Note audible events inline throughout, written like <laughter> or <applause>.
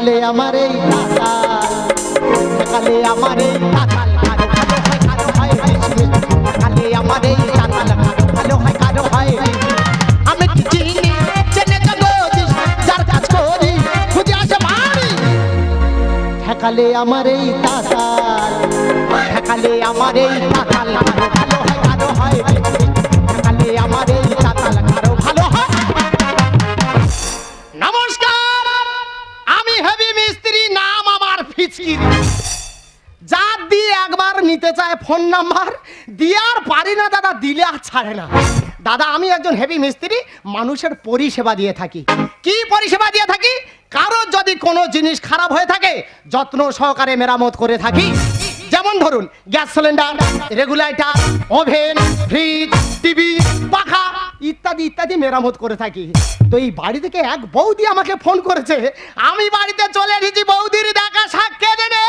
ঠেকালে আমার এই টাকা, ঠেকালে আমার এই ভালো হয় কারও হয় আমার এই টাকা কারও আমি কি চিনি চেনে খুঁজে আসে বাড়ি। ঠেকালে আমার এই তাতাল ঠেকালে আমার এই ভালো হয় কারও হয় যার দিয়ে একবার নিতে চায় ফোন নাম্বার দিয়ে আর পারি না দাদা, দিলে আর ছাড়ে না। দাদা, আমি একজন হেভি মিস্ত্রি, মানুষের পরিষেবা দিয়ে থাকি। কি পরিষেবা দিয়ে থাকি? কারোর যদি কোনো জিনিস খারাপ হয়ে থাকে, যত্ন সহকারে মেরামত করে থাকি। যেমন ধরুন, gas cylinder regulator oven, fridge, TV, পাখা ইত্যাদি ইত্যাদি মেরামত করে থাকি। তো এই বাড়ি থেকে এক বৌদি আমাকে ফোন করেছে, আমি বাড়িতে চলে এসেছি, বৌদির দেখা সাক্ষে দেনে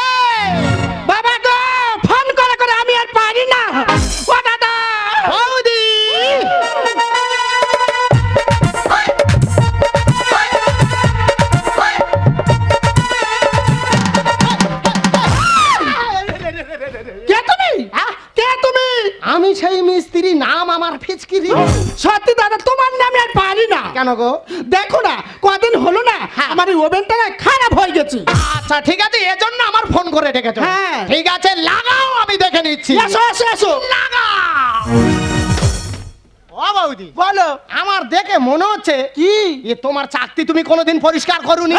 কেন গো? দেখো না কদিন হলো না হ্যাঁ। আমার এই ওভেনটা না খারাপ হয়ে গেছে। আচ্ছা ঠিক আছে এজন্য আমার ফোন করে ডেকেছো হ্যাঁ। ঠিক আছে লাগাও আমি দেখে নিচ্ছি। এসো এসো এসো। লাগাও। ও বৌদি বলো। আমার দেখে মনে হচ্ছে কি? এ তোমার চাকতি তুমি কোনোদিন পরিষ্কার করুনি?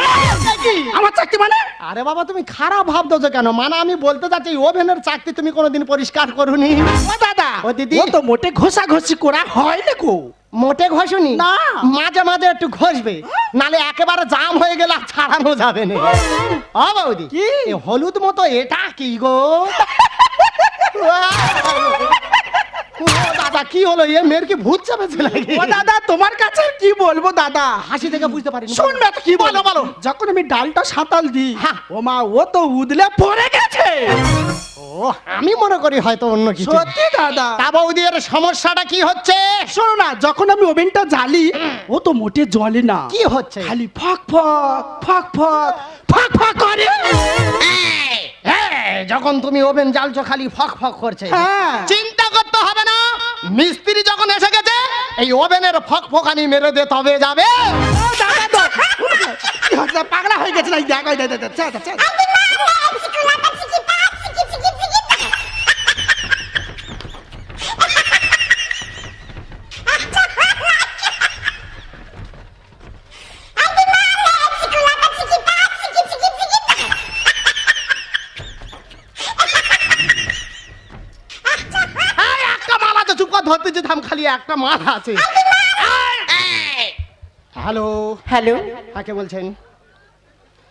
আমার চাকরি মানে? আরে বাবা তুমি খারাপ ভাবতেছো কেন? মানে আমি বলতে চাচ্ছি ওভেনের চাকতি তুমি কোনোদিন পরিষ্কার করুনি। ও দাদা ও দিদি। ও তো মোটে ঘষা ঘষি করা হয় না গো। মোটে ঘষুনি? না। মাঝে মাঝে একটু ঘষবে। নালে একেবারে জাম হয়ে গেলে আর ছাড়ানো যাবে না। ও বৌদি কি? হলুদ মতো এটা কি গো? <laughs> দাদা কি হলো? এ মেয়ের কি ভূত চাপেছে নাকি? ও দাদা তোমার কি বলব দাদা? হাসি থেকে বুঝতে পারিনি শুন না তো কি বলো বলো। যখন আমি ডালটা সাঁতাল দিই হ্যাঁ। ও মা ও তো উদলে পড়ে গেছে। ও আমি মনে করি হয়তো অন্য কিছু। সত্যি দাদা। তা বৌদি এর সমস্যাটা কি হচ্ছে? শোনো না যখন আমি ওভেনটা জ্বালি ও তো মোটে জ্বলে না। কি হচ্ছে? খালি ফক ফক ফক ফক ফক ফক করে। যখন তুমি ওভেন জ্বালছো খালি ফক ফক করছে। হ্যাঁ। চিন্তা করতে হবে না। মিস্ত্রি যখন এসে গেছে এই ওভেনের ফক ফকানি মেরে দে তবে যাবে? পাগলা হয়ে গেছে না? দেখ, আছে যে ধাম খালি একটা মাল আছে। হ্যালো। হ্যালো। কাকে বলছেন?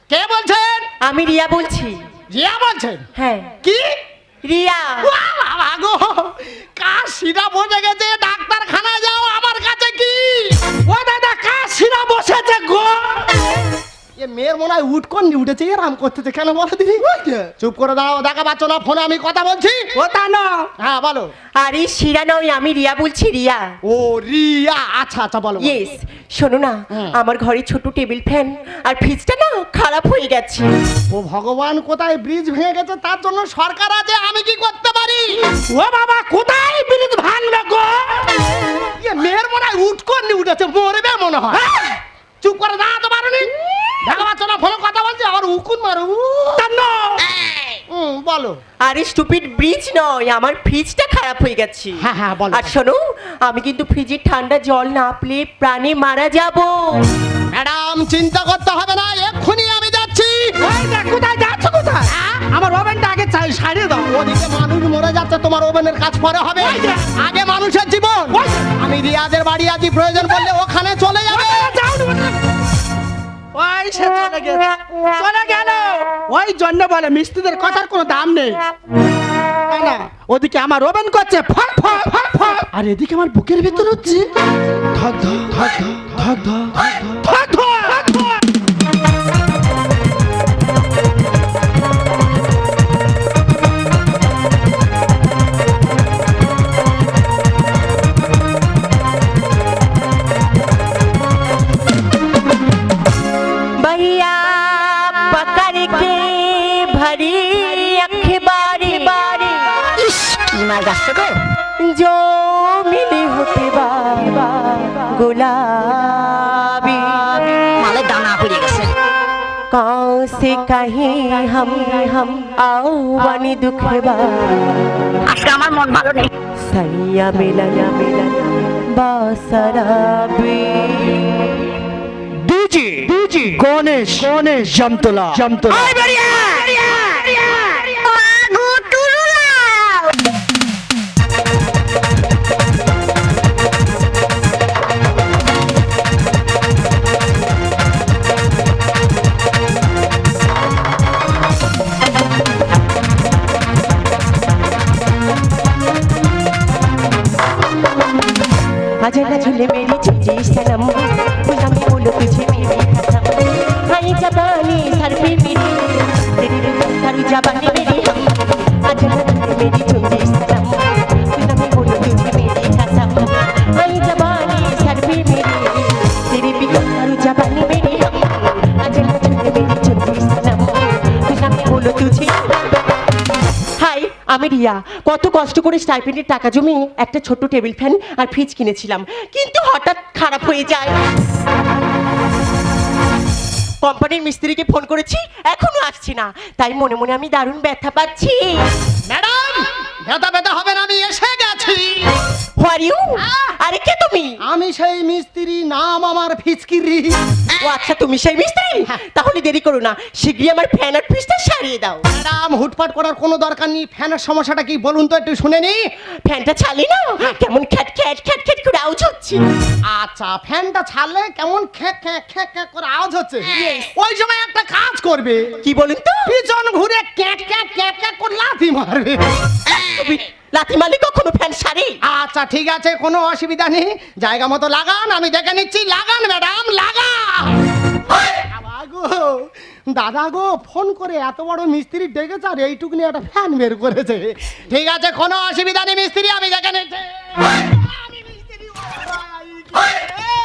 কে বলছেন? আমি রিয়া বলছি। রিয়া বলছেন? হ্যাঁ। কি? রিয়া। বাবা গো কার সিধা বসে গেছে? মনে হয় উঠকন উঠেছে? এরাম করতেছে। কেন বলো দিদি? চুপ করে দাও দেখা পাচ্ছ না ফোনে আমি কথা বলছি। ও তা না। হ্যাঁ বলো। আরে শিরা নয় আমি রিয়া বলছি রিয়া। ও রিয়া। আচ্ছা আচ্ছা বলো। ইয়েস শোনো না আমার ঘরে ছোট টেবিল ফ্যান আর ফ্রিজটা না খারাপ হয়ে গেছে। ও ভগবান কোথায় ব্রিজ ভেঙে গেছে? তার জন্য সরকার আছে আমি কি করতে পারি? ও বাবা কোথায় ব্রিজ ভাঙলো গো? এ মেয়ের মনে হয় উঠকন উঠেছে? মরবে মনে হয় চুপ করে দাঁড়াতে পারোনি দেখা পাচ্ছ না ফোনে কথা বলছি আবার উকুন মারো তা না। হুম বলো। আরে স্টুপিড ব্রিজ নয় আমার ফ্রিজটা খারাপ হয়ে গেছে। হ্যাঁ, হ্যাঁ, বলো। আর শোনো আমি কিন্তু ফ্রিজের ঠান্ডা জল না পেলে প্রাণে মারা যাব। ম্যাডাম চিন্তা করতে হবে না এক্ষুনি আমি যাচ্ছি। কোথায় যাচ্ছ কোথায়? আমার ওভেনটা আগে চাই সারিয়ে দাও। ওদিকে মানুষ মরে যাচ্ছে তোমার ওভেনের কাজ পরে হবে। আগে মানুষের জীবন। আমি রিয়া যাদের বাড়ি আদি প্রয়োজন পড়লে ওখানে চলে যাবে। যাও না, বলে। ওই সে চলে গেছে চলে গেল ওই জন্য বলে মিস্ত্রিদের কথার কোনো দাম নেই না, ওদিকে আমার ওভেন করছে ফট ফট ফট ফট আর এদিকে আমার বুকের ভেতর হচ্ছে ধক ধক ধক ধক ধক ধক মার গাছটা গো जो मिली होते बाबा गुलाबी মালের দানা পড়ে গেছে कौन से कहीं हम हम आओ बनी दुख बा আজকে আমার মন ভালো নেই सैया मिलन मिलन बासराबी ডিজি ডিজি গণেশ গণেশ জামতলা জামতলা রিয়া কত কষ্ট করে স্টাইপেন্ডের টাকা জমিয়ে একটা ছোট্ট টেবিল ফ্যান আর ফ্রিজ কিনেছিলাম। কিন্তু হঠাৎ খারাপ হয়ে যায়। কোম্পানির মিস্ত্রিকে ফোন করেছি, এখনও আসছি না। তাই মনে মনে আমি দারুণ ব্যথা পাচ্ছি। ম্যাডাম! ব্যথা ব্যথা হবে না আমি এসে গেছি। হোয়ার ইউ আরে কে তুমি? আমি সেই মিস্ত্রি নাম আমার ফিচকিরি। ও আচ্ছা তুমি সেই মিস্ত্রি? তাহলে দেরি করো না শীঘ্রই আমার ফ্যান আর ফ্রিজটা সারিয়ে দাও। ম্যাডাম হুটপাট করার কোনো দরকার নেই ফ্যানের সমস্যাটা কি বলুন তো একটু শুনে নি ফ্যানটা চালি না? কেমন খ্যাট খ্যাট খ্যাট খ্যাট করে আউজ হচ্ছে। আচ্ছা ফ্যানটা ছাড়লে কেমন খ্যাক খ্যাক খ্যাক খ্যাক করে আওয়াজ হচ্ছে। ওই সময় একটা কাজ করবে। কি বলুন তো? পিছন ঘুরে ক্যাক ক্যাক ক্যাক ক্যাক করে লাথি মারবে। লাথি মারলে কখনো ফ্যান সারি আচ্ছা ঠিক আছে কোনো অসুবিধা নেই। জায়গা মতো লাগান আমি দেখে নিচ্ছি। লাগান ম্যাডাম লাগান! গো, দাদা গো ফোন করে এত বড় মিস্ত্রি ডেকেছে আর এইটুকু নিয়ে একটা ফ্যান বের করেছে। ঠিক আছে কোনো অসুবিধা নেই মিস্ত্রি আমি দেখে নিচ্ছি। আমি মিস্ত্রি,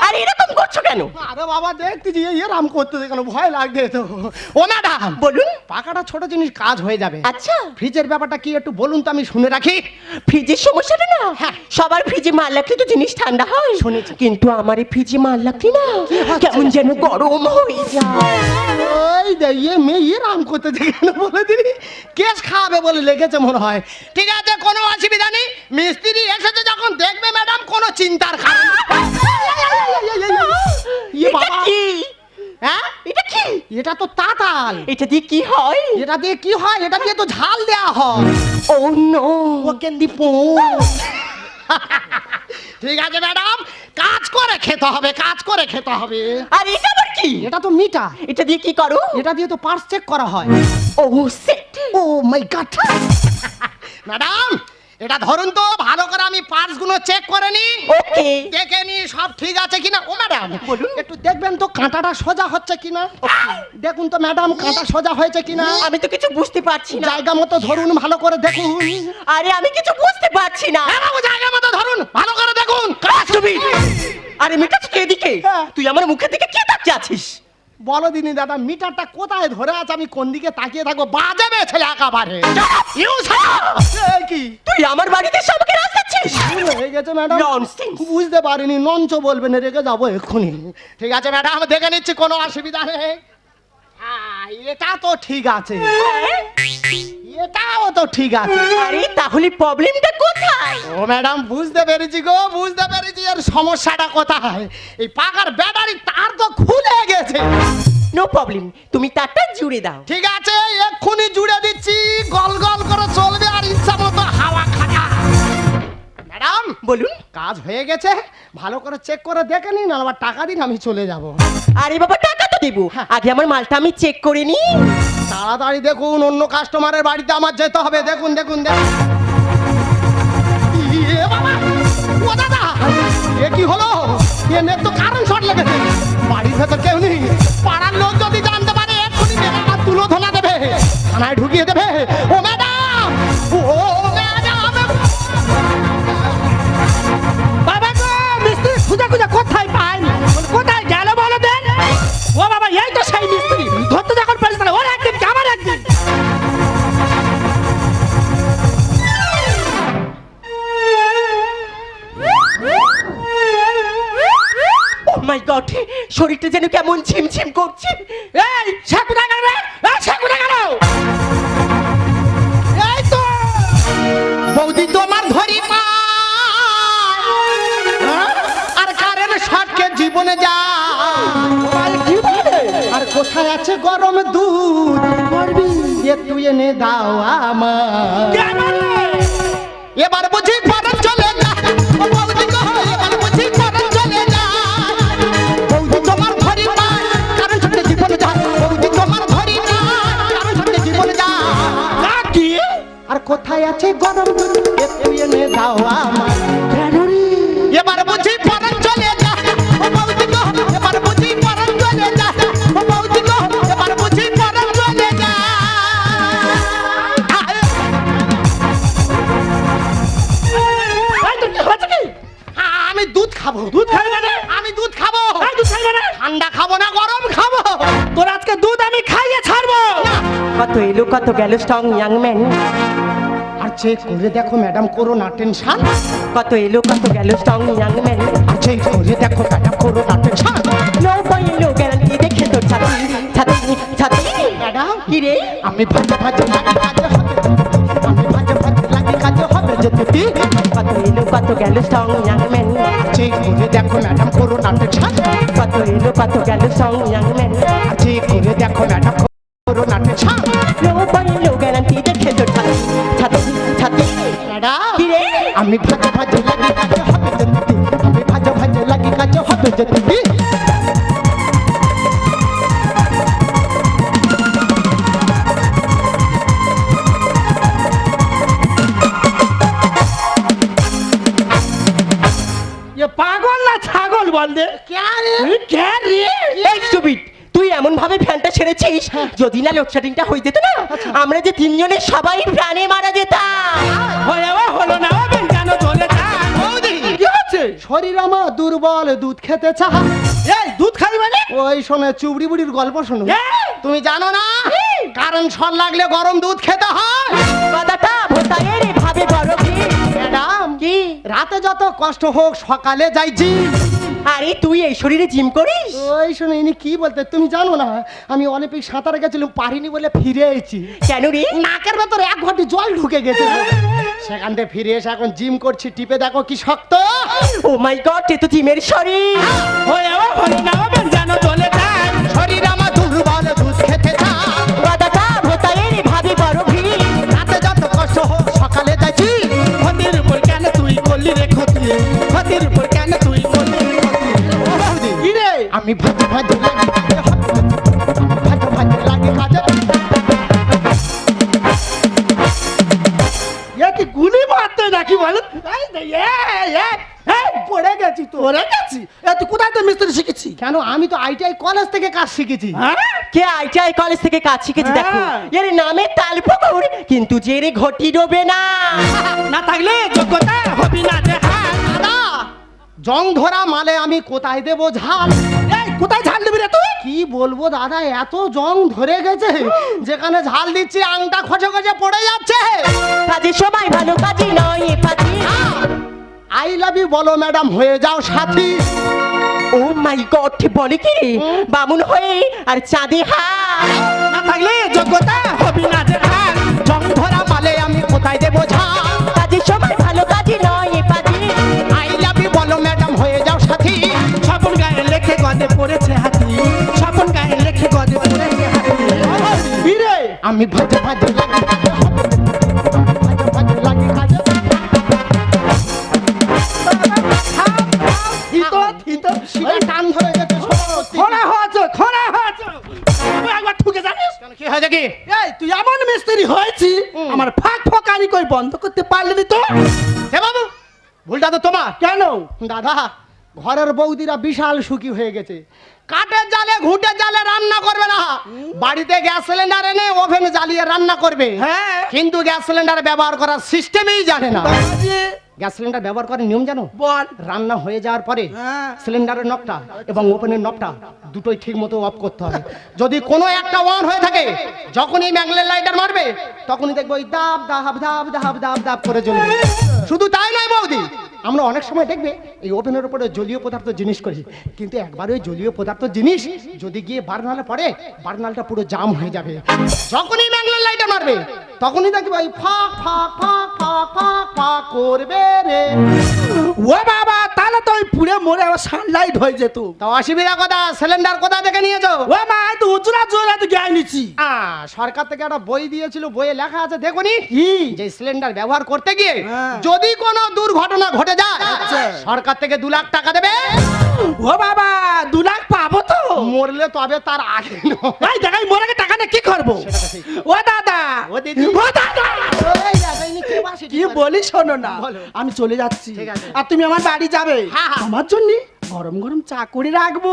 আর এরকম করছ কেন? আরে বাবা দেখতে যে এরাম করতে কেন ভয় লাগছে তো। ও ম্যাডাম বলুন। পাকাটা ছোট জিনিস কাজ হয়ে যাবে। আচ্ছা। ফ্রিজের ব্যাপারটা কি একটু বলুন তো আমি শুনে রাখি। ফ্রিজের সমস্যাটা না? হ্যাঁ। সবার ফ্রিজে মাল রাখলে তো জিনিস ঠান্ডা হয়। শুনেছি। কিন্তু আমার এই ফ্রিজে মাল লাগলি না কেমন যেন গরম হয়ে যায়। ওই ইয়ে মেয়ে ইয়ে রাম করতে বলে দিনি কেস খাওয়াবে বলে লেগেছে মনে হয়। ঠিক আছে কোনো অসুবিধা নেই। মিস্ত্রি এসেছে যখন দেখবে ম্যাডাম কোনো চিন্তার কারণ ইয়ে এটা বাবা। কি? হ্যাঁ? এটা কি? এটা তো তাতাল। এটা দিয়ে কি হয়? এটা দিয়ে কি হয়? এটা দিয়ে তো ঝাল দেওয়া হয়। ও নো ও পো ঠিক আছে ম্যাডাম। কাজ করে খেতে হবে কাজ করে খেতে হবে। আর এটা কি এটা তো মিটার এটা দিয়ে কি করো? এটা দিয়ে তো পার্স চেক করা হয়। ও set O my god madam এটা ধরুন তো ভালো করে আমি পার্টসগুলো চেক করে নি। ওকে দেখে নি সব ঠিক আছে কিনা। ও ম্যাডাম বলুন। একটু দেখবেন তো কাঁটাটা সোজা হচ্ছে কিনা? দেখুন তো ম্যাডাম কাঁটা সোজা হয়েছে কিনা? আমি তো কিছু বুঝতে পারছি না। জায়গা মতো ধরুন ভালো করে দেখুন। আরে আমি কিছু বুঝতে পারছি না। হ্যাঁ বাবু জায়গা মতো ধরুন ভালো করে দেখুন। কাজ তুমি। আরে মিটা তুই এদিকে। হ্যাঁ। তুই আমার মুখের দিকে কি তাকিয়ে আছিস বলো দিনি দাদা মিটারটা কোথায় ধরে আছে? আমি কোন দিকে তাকিয়ে থাকব? বাজাবে ছেলে একেবারে। কি? তুই আমার বাড়িতে সবকে রাস্তাচ্ছিস হয়ে গেছে ম্যাডাম। ননসেন্স বুঝতে পারিনি নঞ্চ বলবেন রেখে যাব এক্ষুনি। ঠিক আছে ম্যাডাম দেখে নিচ্ছি কোনো অসুবিধা নেই। হ্যাঁ এটা তো ঠিক আছে। এটাও তো ঠিক আছে। আরে তাহলে প্রবলেমটা কোথায়? ও ম্যাডাম বুঝতে পেরেছি গো বুঝতে পেরেছি এর সমস্যাটা কোথায়। এই পাকার ব্যাটারি তার তো খুলে গেছে। নো প্রবলেম তুমি তারটা জুড়ে দাও। ঠিক আছে এক্ষুনি জুড়ে দিচ্ছি। গল গল করে চলবে আর ইচ্ছা মতো হাওয়া খাটা। ম্যাডাম বলুন। কাজ হয়ে গেছে। ভালো করে চেক করে দেখে নিন আবার টাকা দিন আমি চলে যাব। আরে বাবা টাকা তো দেবো। আগে আমার মালটা আমি চেক করে নি। তাড়াতাড়ি দেখুন অন্য কাস্টমারের বাড়িতে আমার যেতে হবে। দেখুন দেখুন দেখুন। ইয়ে বাবা, ও দাদা, এ কি হলো? এ নেট তো কারণ শর্ট লেগেছে। বাড়ির ভেতর কেউ নেই। পাড়ার লোক যদি জানতে পারে এক্ষুনি তুলো ধোলা দেবে। থানায় ঢুকিয়ে দেবে। ও শরীরটা যেন কেমন ঝিমঝিম করছে। এই সে কোথায় গেল রে এই সে কোথায় গেল। এই তো। বৌদি তোমার ধরি পায় আর কারের শটকে জীবনে যা। আর কোথায় আছে গরম দুধ? করবি একটু এনে দাও আমার? এবার বুঝি কোথায় গরম একটু এনে দাও আমার এবার বুঝি পরন চলে যা। ও বৌদি গো এবার বুঝি পরন চলে যা। ও বৌদি গো এবার বুঝি পরন চলে যা। এই তো কি হচ্ছে কি? আমি দুধ খাব। দুধ খাই মানে? আমি দুধ খাব। দুধ মানে? ঠান্ডা খাব না গরম খাব। তোর আজকে দুধ আমি খাইয়ে ছাড়বো। কত এলো কত গেল স্ট্রং ইয়াং ম্যান চেক করে দেখো ম্যাডাম করো না টেনশন কত এলো কত গেল স্ট্রং ইয়াং ম্যান চেক করে দেখো ম্যাডাম করো না টেনশন নো বই লো গ্যারান্টি দেখে তোর ছাতি ছাতি ছাতি ম্যাডাম কি রে? আমি ভাজে ভাজে লাগি কাজে হবে। আমি ভাজে ভাজে লাগি কাজে হবে যেতে দিই কত এলো কত গেল স্ট্রং ইয়াং ম্যান চেক করে দেখো ম্যাডাম করো না টেনশন কত এলো কত গেল স্ট্রং ইয়াং ম্যান চেক করে দেখো ম্যাডাম করো না টেনশন নো বই লো গ্যারান্টি দেখে ছাতি ছাতি ম্যাডাম। আমি ভাজে ভাজে লাগি কাজে হবে যেতে আমি ভাজে ভাজে লাগি কাজে হবে পাগল না ছাগল বল দে। তুই এমন ভাবে ফ্যানটা ছেড়েছিস? যদি না লোডশেডিংটা হয়ে যেত না আমরা যে তিনজনের সবাই প্রাণে মারা শরীর আমার দুর্বল দুধ খেতে চাহা। এই দুধ খাই মানে? ওই শোনে চুবড়ি বুড়ির গল্প শোনো! তুমি জানো না? কারণ সর লাগলে গরম দুধ খেতে হয়। কথাটা ভাবে। ম্যাডাম কি রাতে যত কষ্ট হোক সকালে যাই জিম। আরে তুই এই শরীরে জিম করিস? ওই শোনো ইনি কি বলতে তুমি জানো না আমি অলিম্পিক সাঁতারে গেছিলাম পারিনি বলে ফিরে এসেছি। কেন রে? নাকের ভেতর এক ঘটি জল ঢুকে গেছে। সেখান থেকে ফিরে এসে এখন জিম করছি টিপে দেখো কি শক্ত। ও মাই গড এ তো জিমের শরীর। হয়ে ও হলো না ও বেন কেন চলে যা কাজ শিখেছি। হ্যাঁ? কে আইটিআই কলেজ থেকে কাজ শিখেছি দেখো। হ্যাঁ। এর নামে তালপুকুর কিন্তু যে রে ঘটি ডোবে না। না থাকলে যোগ্যতা হবি না যে হ্যাঁ দাদা জং ধরা মালে আমি কোথায় দেবো ঝাল? এই কোথায় ঝাল দিবি রে তুই? কি বলব দাদা এত জং ধরে গেছে যেখানে ঝাল দিচ্ছি আংটা খসে খসে পড়ে যাচ্ছে। কাজের সময় ভালো কাজে নয় পাতি আই লাভ ইউ বলো ম্যাডাম হয়ে যাও সাথী। ও মাই গড বলে কি রে? বামুন হয়ে আর চাঁদে হাত। না থাকলে যোগ্যতা হবি না যে হ্যাঁ জং ধরা মালে আমি কোথায় দেবো ঝাল কাজের সময় ভালো কাজে নয় এ পাতি আই লাভ ইউ বলো ম্যাডাম হয়ে যাও সাথী। স্বপন গায়ে লেখে গদে পড়েছে হাতি। স্বপন গায়ে লেখে গদে পড়েছে হাতি। আমি ভাজে ভাজে ঘরের বৌদিরা বিশাল সুখী হয়ে গেছে। কাঠের জালে ঘুটে জালে রান্না করবে না। বাড়িতে গ্যাস সিলিন্ডার এনে ওভেন জ্বালিয়ে রান্না করবে। হ্যাঁ। কিন্তু গ্যাস সিলিন্ডার ব্যবহার করার সিস্টেমেই জানে না। গ্যাস সিলিন্ডার ব্যবহার করার নিয়ম জানো? বল। রান্না হয়ে যাওয়ার পরে হ্যাঁ। সিলিন্ডারের নবটা এবং ওপেনের নবটা দুটোই ঠিক মতো অফ করতে হবে। যদি কোনো একটা অন হয়ে থাকে যখনই ম্যাগলের লাইটার মারবে তখনই দেখব ওই দাব দাব দাব দাব দাব দাব করে জ্বলবে। শুধু তাই নয় বৌদি আমরা অনেক সময় দেখবে এই ওভেনের উপরে জলীয় পদার্থ জিনিস করি। কিন্তু একবার ওই জলীয় পদার্থ জিনিস যদি গিয়ে বার্নালে পড়ে বার্নালটা পুরো জাম হয়ে যাবে। যখনই ম্যাগলের লাইটার মারবে তখনই দেখবে ওই ফাঁক ফাঁক ফাঁক ফাঁক ফাঁক ফাঁক করবে। রে ও মরে আবার সানলাইট হয়ে যেত। তা অসুবিধা কথা? সিলিন্ডার কোথা থেকে নিয়েছো? ও মা তো উঁচুরা জোরে তো জ্ঞান নিচ্ছি। আ, সরকার থেকে একটা বই দিয়েছিল বইয়ে লেখা আছে দেখুনি? যে সিলিন্ডার ব্যবহার করতে গিয়ে হ্যাঁ। যদি কোনো দুর্ঘটনা ঘটে যায় আচ্ছা। সরকার থেকে দু লাখ টাকা দেবে। ও বাবা দু লাখ পাবো তো? মরলে তবে তার আগে নয়। ভাই দেখাই মরে গেলে টাকা নিয়ে কি করব? ও দাদা। ও দিদি। ও দাদা। নি কে কি বলি শোনো না বলো। আমি চলে যাচ্ছি। ঠিক আছে। আর তুমি আমার বাড়ি যাবে। হ্যাঁ, হ্যাঁ। আমার জন্য গরম গরম চা করে রাখব।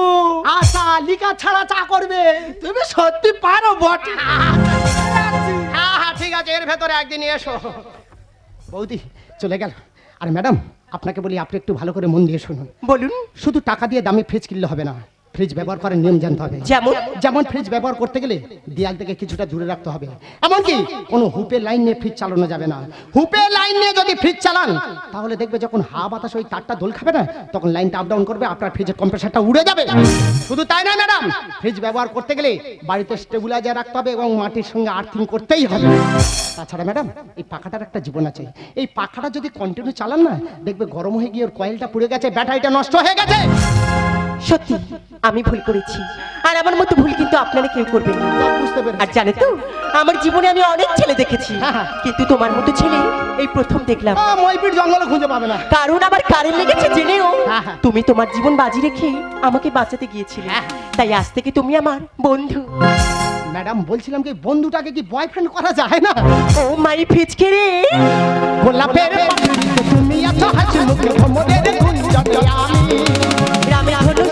আশা লিকা ছাড়া চা করবে। তুমি সত্যি পারো বটে। হ্যাঁ হ্যাঁ ঠিক আছে এর ভেতরে একদিন এসো। বৌদি চলে গেল। আর ম্যাডাম আপনাকে বলি আপনি একটু ভালো করে মন দিয়ে শুনুন। বলুন। শুধু টাকা দিয়ে দামি ফ্রিজ কিনলে হবে না। ফ্রিজ ব্যবহার করার নিয়ম জানতে হবে। যেমন? যেমন ফ্রিজ ব্যবহার করতে গেলে দেয়াল থেকে কিছুটা দূরে রাখতে হবে। এমনকি কোনো হুপের লাইন নিয়ে ফ্রিজ চালানো যাবে না। হুপের লাইন নিয়ে যদি ফ্রিজ চালান তাহলে দেখবে যখন হাওয়া বাতাস ওই তারটা দোল খাবে না তখন লাইনটা আপ ডাউন করবে আপনার ফ্রিজের কম্প্রেসারটা উড়ে যাবে। শুধু তাই না ম্যাডাম ফ্রিজ ব্যবহার করতে গেলে বাড়িতে স্টেবিলাইজার রাখতে হবে এবং মাটির সঙ্গে আর্থিং করতেই হবে। তাছাড়া ম্যাডাম এই পাখাটার একটা জীবন আছে। এই পাখাটা যদি কন্টিনিউ চালান না দেখবে গরম হয়ে গিয়ে ওর কয়েলটা পুড়ে গেছে ব্যাটারিটা নষ্ট হয়ে গেছে। সত্যি আমি ভুল করেছি। আর আমার মতো ভুল কিন্তু আপনারা কেউ করবেন না। আর জানে তো আমার জীবনে আমি অনেক ছেলে দেখেছি। হ্যাঁ, হ্যাঁ। কিন্তু তোমার মতো ছেলে এই প্রথম দেখলাম। জঙ্গলে খুঁজে পাবে না। কারণ আবার কারেন্ট লেগেছে জেনেও। হ্যাঁ। তুমি তোমার জীবন বাজি রেখে আমাকে বাঁচাতে গিয়েছিলে। তাই আজ থেকে তুমি আমার বন্ধু। ম্যাডাম বলছিলাম কি বন্ধুটাকে কি বয়ফ্রেন্ড করা যায় না? ও মাই ফিচকে রে। গোলাপের পাপড়িতে তুমি আছো হাসি মুখে ভ্রমণের গুঞ্জনে আমি। রামে হলো